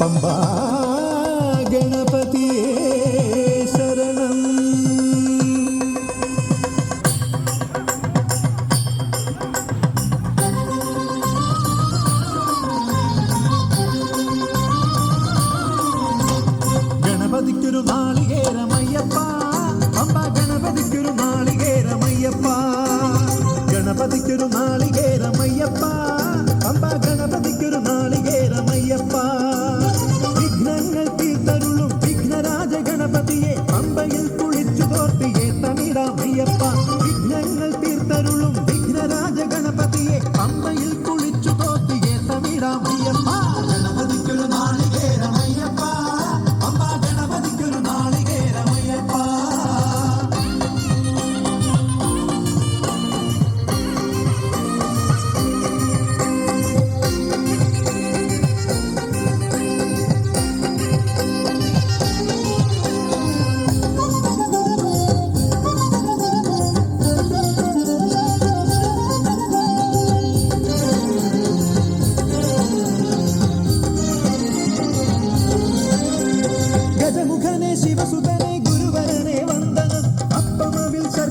പമ്പാ ഗണപ ഗണപതിയെ പമ്പയിൽ കുളിച്ചു തോർത്തിയെ തമിഴാമയ്യപ്പ വിഘ്നങ്ങൾ തീർത്തരുളും വിഘ്നരാജ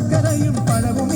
ശർക്കരയും പഴവും